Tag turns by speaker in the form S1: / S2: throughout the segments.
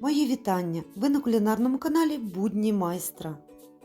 S1: Мої вітання! Ви на кулінарному каналі Будні майстра.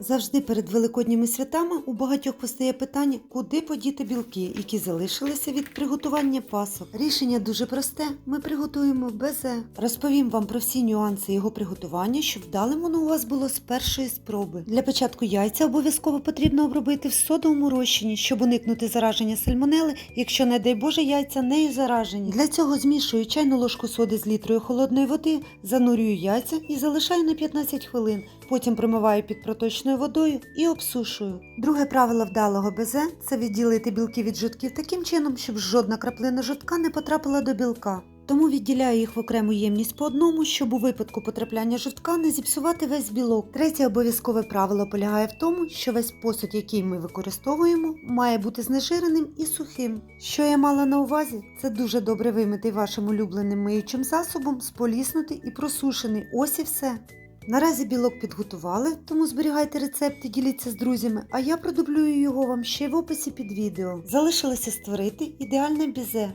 S1: Завжди перед великодніми святами у багатьох постає питання, куди подіти білки, які залишилися від приготування пасок. Рішення дуже просте: ми приготуємо безе. Розповім вам про всі нюанси його приготування, щоб вдалим воно у вас було з першої спроби. Для початку яйця обов'язково потрібно обробити в содовому розчині, щоб уникнути зараження сальмонели, якщо, не дай Боже, яйця нею заражені. Для цього змішую чайну ложку соди з літрою холодної води, занурюю яйця і залишаю на 15 хвилин. Потім промиваю під проточною водою і обсушую. Друге правило вдалого безе це відділити білки від жовтків таким чином, щоб жодна краплина жовтка не потрапила до білка. Тому відділяю їх в окрему ємність по одному, щоб у випадку потрапляння жовтка не зіпсувати весь білок. Третє обов'язкове правило полягає в тому, що весь посуд, який ми використовуємо, має бути знежиреним і сухим. Що я мала на увазі, це дуже добре вимитий вашим улюбленим миючим засобом, споліснутий і просушений. Ось і все. Наразі білок підготували, тому зберігайте рецепти, діліться з друзями, а я продублюю його вам ще в описі під відео. Залишилося створити ідеальне бізе.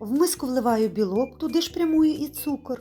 S1: В миску вливаю білок, туди ж прямую і цукор.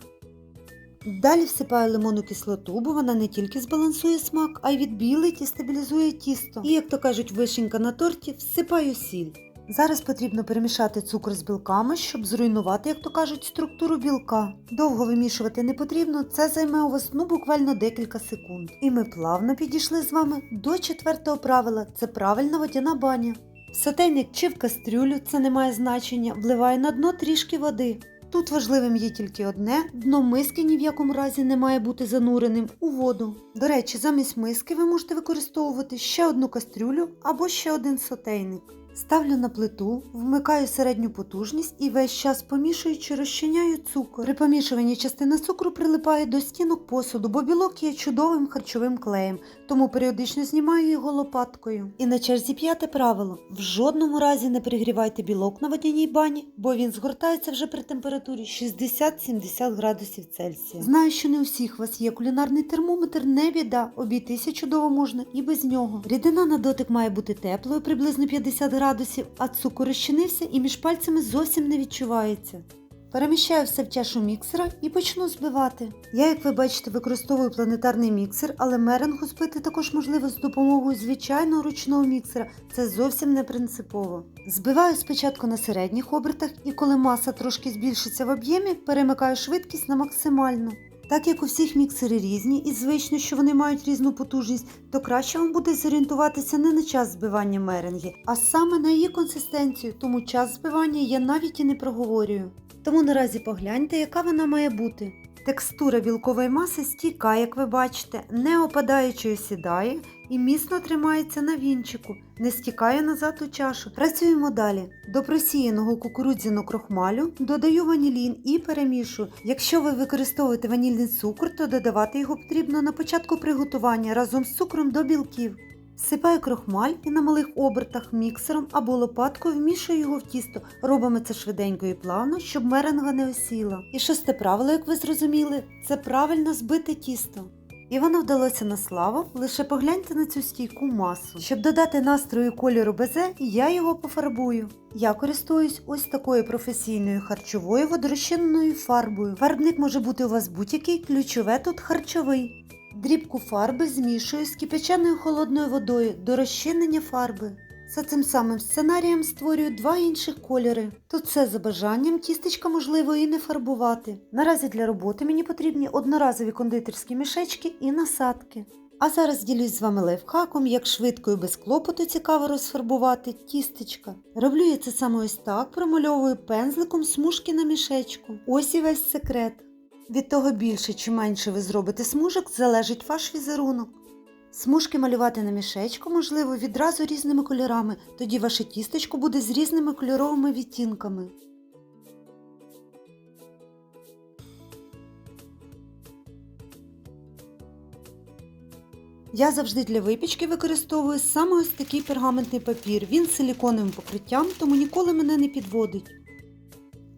S1: Далі всипаю лимонну кислоту, бо вона не тільки збалансує смак, а й відбілить і стабілізує тісто. І, як то кажуть, вишенька на торті, всипаю сіль. Зараз потрібно перемішати цукор з білками, щоб зруйнувати, як то кажуть, структуру білка. Довго вимішувати не потрібно, це займе у вас ну буквально декілька секунд. І ми плавно підійшли з вами до четвертого правила це правильна водяна баня. Сотейник чи в кастрюлю, це не має значення, вливаю на дно трішки води. Тут важливим є тільки одне: дно миски ні в якому разі не має бути зануреним у воду. До речі, замість миски ви можете використовувати ще одну кастрюлю або ще один сотейник. Ставлю на плиту, вмикаю середню потужність і весь час помішуючи розчиняю цукор. При помішуванні частина цукру прилипає до стінок посуду, бо білок є чудовим харчовим клеєм, тому періодично знімаю його лопаткою. І на черзі п'яте правило: в жодному разі не перегрівайте білок на водяній бані, бо він згортається вже при температурі 60-70 градусів Цельсія. Знаю, що не у всіх вас є кулінарний термометр, не біда, обійтися чудово можна і без нього. Рідина на дотик має бути теплою, приблизно 50 градусів, а цукор розчинився і між пальцями зовсім не відчувається. Переміщаю все в чашу міксера і почну збивати. Я, як ви бачите, використовую планетарний міксер, але меренгу збити також можливо з допомогою звичайного ручного міксера. Це зовсім не принципово. Збиваю спочатку на середніх обертах і коли маса трошки збільшиться в об'ємі, перемикаю швидкість на максимальну. Так як у всіх міксери різні і звично, що вони мають різну потужність, то краще вам буде зорієнтуватися не на час збивання меренги, а саме на її консистенцію, тому час збивання я навіть і не проговорюю. Тому наразі погляньте, яка вона має бути. Текстура білкової маси стійка, як ви бачите, не опадаючи сідає і міцно тримається на вінчику, не стікає назад у чашу. Працюємо далі. До просіяного кукурудзяного крохмалю додаю ванілін і перемішую. Якщо ви використовуєте ванільний цукор, то додавати його потрібно на початку приготування разом з цукром до білків. Всипаю крохмаль і на малих обертах міксером або лопаткою вмішую його в тісто. Робимо це швиденько і плавно, щоб меренга не осіла. І шосте правило, як ви зрозуміли, це правильно збити тісто. І воно вдалося на славу, лише погляньте на цю стійку масу. Щоб додати настрою кольору безе, я його пофарбую. Я користуюсь ось такою професійною харчовою водорозчинною фарбою. Фарбник може бути у вас будь-який, ключове тут харчовий. Дрібку фарби змішую з кипяченою холодною водою до розчинення фарби. За цим самим сценарієм створюю два інших кольори. Тут все за бажанням, тістечка можливо і не фарбувати. Наразі для роботи мені потрібні одноразові кондитерські мішечки і насадки. А зараз ділюсь з вами лайфхаком, як швидко і без клопоту цікаво розфарбувати тістечка. Роблю я це саме ось так, промальовую пензликом смужки на мішечку. Ось і весь секрет. Від того більше чи менше ви зробите смужок, залежить ваш візерунок. Смужки малювати на мішечку можливо відразу різними кольорами, тоді ваше тістечко буде з різними кольоровими відтінками. Я завжди для випічки використовую саме ось такий пергаментний папір. Він з силіконовим покриттям, тому ніколи мене не підводить.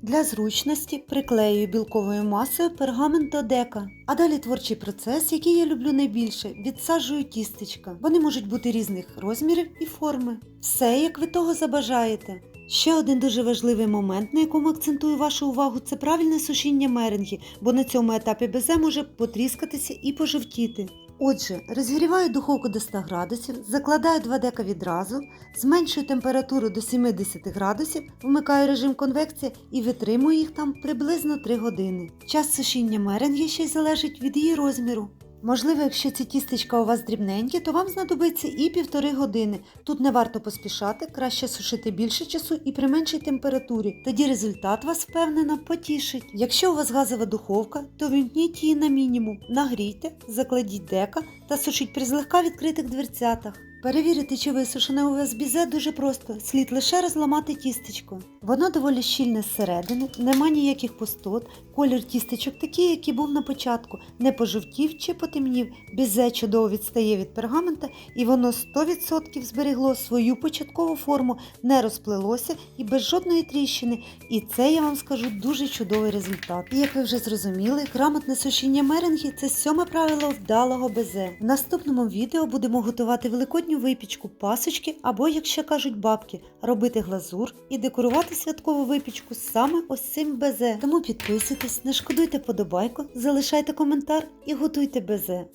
S1: Для зручності приклеюю білковою масою пергамент до дека. А далі творчий процес, який я люблю найбільше, відсаджую тістечка. Вони можуть бути різних розмірів і форми. Все, як ви того забажаєте. Ще один дуже важливий момент, на якому акцентую вашу увагу, це правильне сушіння меренги, бо на цьому етапі безе може потріскатися і пожовтіти. Отже, розігріваю духовку до 100 градусів, закладаю 2 дека відразу, зменшую температуру до 70 градусів, вмикаю режим конвекція і витримую їх там приблизно 3 години. Час сушіння меренги ще й залежить від її розміру. Можливо, якщо ці тістечка у вас дрібненькі, то вам знадобиться і півтори години. Тут не варто поспішати, краще сушити більше часу і при меншій температурі. Тоді результат вас впевнено потішить. Якщо у вас газова духовка, то вімкніть її на мінімум, нагрійте, закладіть дека та сушіть при злегка відкритих дверцятах. Перевірити, чи висушене у вас бізе дуже просто, слід лише розламати тістечко. Воно доволі щільне зсередини, нема ніяких пустот, колір тістечок такий, який був на початку, не пожовтів чи потемнів, бізе чудово відстає від пергамента і воно 100% зберегло свою початкову форму, не розплилося і без жодної тріщини. І це я вам скажу дуже чудовий результат. І як ви вже зрозуміли, грамотне сушіння меренги це сьоме правило вдалого безе. В наступному відео будемо готувати великодню випічку, пасочки або, як ще кажуть бабки, робити глазур і декорувати святкову випічку саме ось цим безе. Тому підписуйтесь, не шкодуйте подобайку, залишайте коментар і готуйте безе.